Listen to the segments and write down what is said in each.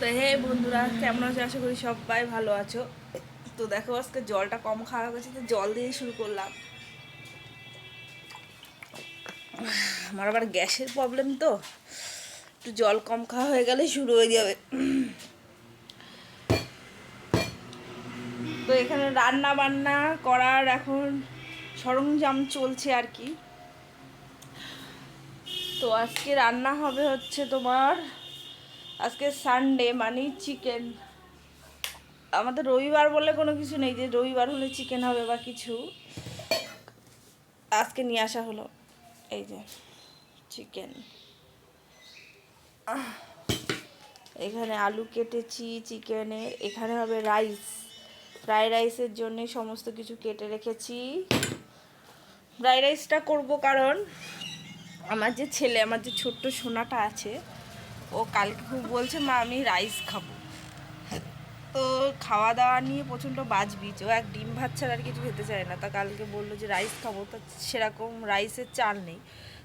তো হে বন্ধুরা, কেমন আছো? আশা করি সবাই ভালো আছো। তো দেখো আজকে জলটা কম খাওয়া গেছে, তো জল দিয়ে শুরু করলাম। আমার আবার গ্যাসের প্রবলেম তো। একটু জল কম খাওয়া হয়ে গেলে শুরু হয়ে যাবে। তো এখানে রান্না বান্না করার এখন সরঞ্জাম চলছে আর কি। তো আজকে রান্না হবে হচ্ছে তোমার আজকে সানডে মানে চিকেন আমাদের রবিবার বলে কোনো কিছু নেই যে রবিবার হলে চিকেন হবে বা কিছু। আজকে নিয়ে আসা হলো। এই যে চিকেন এখানে আলু কেটেছি চিকেনে এখানে হবে রাইস ফ্রাইড রাইসের জন্যে সমস্ত কিছু কেটে রেখেছি। ফ্রাইড রাইসটা করব কারণ আমার যে ছেলে, আমার যে ছোট্ট সোনাটা আছে ও কালকে খুব বলছে, মা, আমি রাইস খাব। তো খাওয়া দাওয়া নিয়ে প্রচণ্ড বাজবিচ ও এক ডিম ভাত ছাড়া আর কিছু খেতে চায় না। তা কালকে বলল যে রাইস খাব। তা সেরকম রাইসের চাল নেই।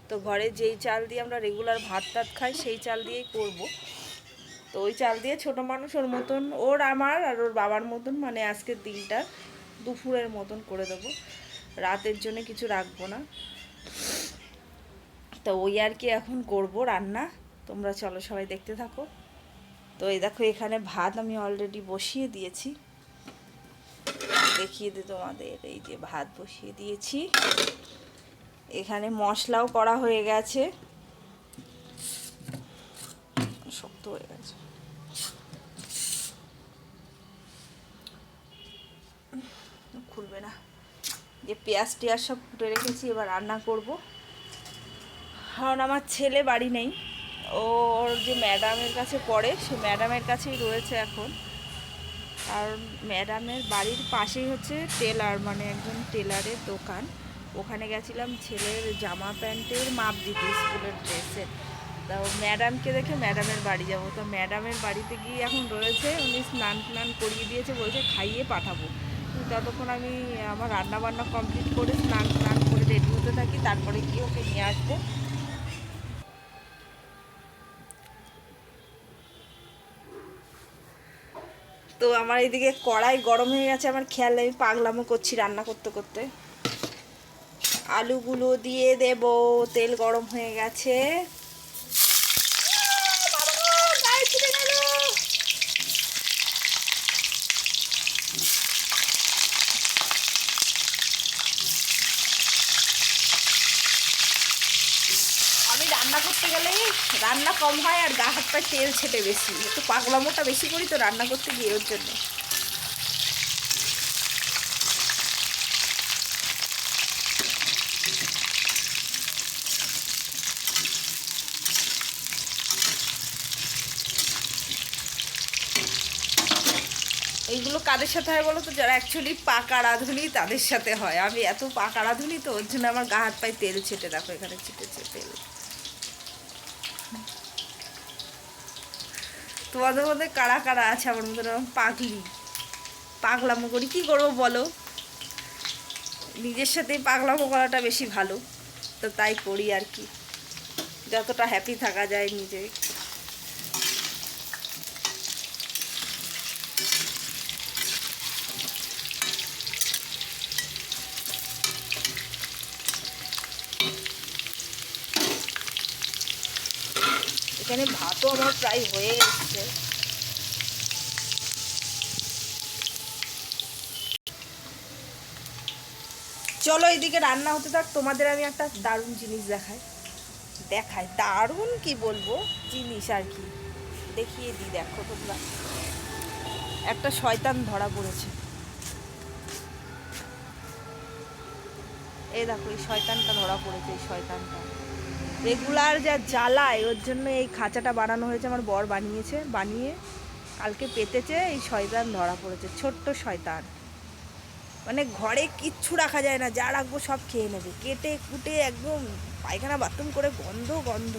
তো ঘরে যেই চাল দিয়ে আমরা রেগুলার ভাত টাত খাই, সেই চাল দিয়েই করব। তো ওই চাল দিয়ে ছোট মানুষ ওর মতন, ওর আমার আর ওর বাবার মতন মানে আজকের দিনটা দুপুরের মতন করে দেবো। রাতের জন্য কিছু রাখব না। তো ওই আর কি এখন করব রান্না। তোমরা চলো সবাই দেখতে থাকো। তো এই দেখো, এখানে ভাত আমি অলরেডি বসিয়ে দিয়েছি। দেখিয়ে দিই তোমাদের, এই যে ভাত বসিয়ে দিয়েছি। এখানে মশলাও করা হয়ে গেছে। শক্ত হয়ে গেছে। খুলবে না। যে পেঁয়াজ টেয়াজ সব ফুটে রেখেছি, এবার রান্না করব। কারণ আমার ছেলে বাড়ি নেই। ওর যে ম্যাডামের কাছে পড়ে, সে ম্যাডামের কাছেই রয়েছে এখন। আর ম্যাডামের বাড়ির পাশেই হচ্ছে টেলার মানে একজন টেলারের দোকান। ওখানে গেছিলাম ছেলের জামা প্যান্টের মাপ দিতে স্কুলের ড্রেসের তো ম্যাডামকে দেখে ম্যাডামের বাড়ি যাব। তো ম্যাডামের বাড়িতে গিয়ে এখন রয়েছে, উনি স্নান টান করিয়ে দিয়েছে, বলছে খাইয়ে পাঠাবো। ততক্ষণ আমি আমার রান্না বান্না কমপ্লিট করে স্নান টান করে রেডি হতে থাকি, তারপরে গিয়ে ওকে নিয়ে আসব। তো আমার এইদিকে কড়াই গরম হয়ে গেছে, আমার খেয়াল আমি পাগলামও করছি রান্না করতে করতে। আলুগুলো দিয়ে দেব, তেল গরম হয়ে গেছে আমি রান্না করতে গেলে রান্না কম হয় আর গা হাত পায়ে তেল ছেটে বেশি। একটু পাগলামোটা বেশি করি তো রান্না করতে গিয়ে ওর জন্য। এইগুলো কাদের সাথে হয় বলো তো? যারা অ্যাকচুয়ালি পাকা রাঁধুনি, তাদের সাথে হয়। আমি এত পাকা রাঁধুনি তো, ওর জন্য আমার গা হাত পায়ে তেল ছেটে, দেখো এখানে ছেটেছে তেল। তোমাদের মধ্যে কারা কারা আছে আমার মধ্যে? পাগলি। পাগলামো করি। কি করব বলো? নিজের সাথেই পাগলামো করাটা বেশি ভালো। তো তাই করি আর কি। যতটা হ্যাপি থাকা যায় নিজে। এখানে ভাতও আমার প্রায় হয়ে এসছে। চলো এইদিকে রান্না হতে থাক, তোমাদের আমি একটা দারুণ জিনিস দেখাই। দেখাই, দারুণ কি বলব? জিনিস আর কি। দেখিয়ে দিই, দেখো তোমরা। একটা শয়তান ধরা পড়েছে। এই দেখো, এই শয়তানটা ধরা পড়েছে, এই শয়তানটা। রেগুলার যা জ্বালায়, ওর জন্য এই খাঁচাটা বানানো হয়েছে, আমার বর বানিয়েছে, বানিয়ে কালকে পেতেছে, এই শয়তান ধরা পড়েছে, ছোট্ট শয়তান। মানে ঘরে কিচ্ছু রাখা যায় না, যা রাখব সব খেয়ে নেবে, কেটে কুটে একদম পায়খানা বাথরুম করে গন্ধ গন্ধ।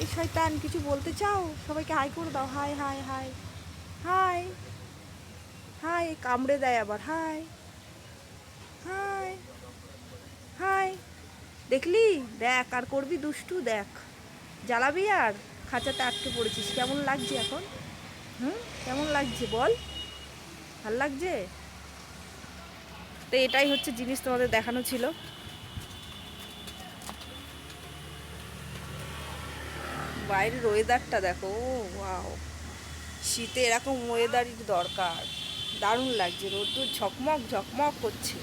এই শয়তান, কিছু বলতে চাও? সবাইকে হাই করে দাও hi hi hi hi hi কামড়ে দেয় আবার হাই হাই দেখলি? দেখ, আর করবি দুষ্টু, দেখ। জ্বালাবি আর খাঁচাতে আটকে পড়েছিস। কেমন লাগছে এখন? হুম? কেমন লাগছে বল? ভালো লাগছে? তো এটাই হচ্ছে জিনিস তোমাদের দেখানো ছিল। বাইরের ওয়েদারটা দেখো, ও শীতে এরকম ওয়েদারই দরকার। দারুণ লাগছে, রোদ্দুর ঝকমক ঝকমক করছে।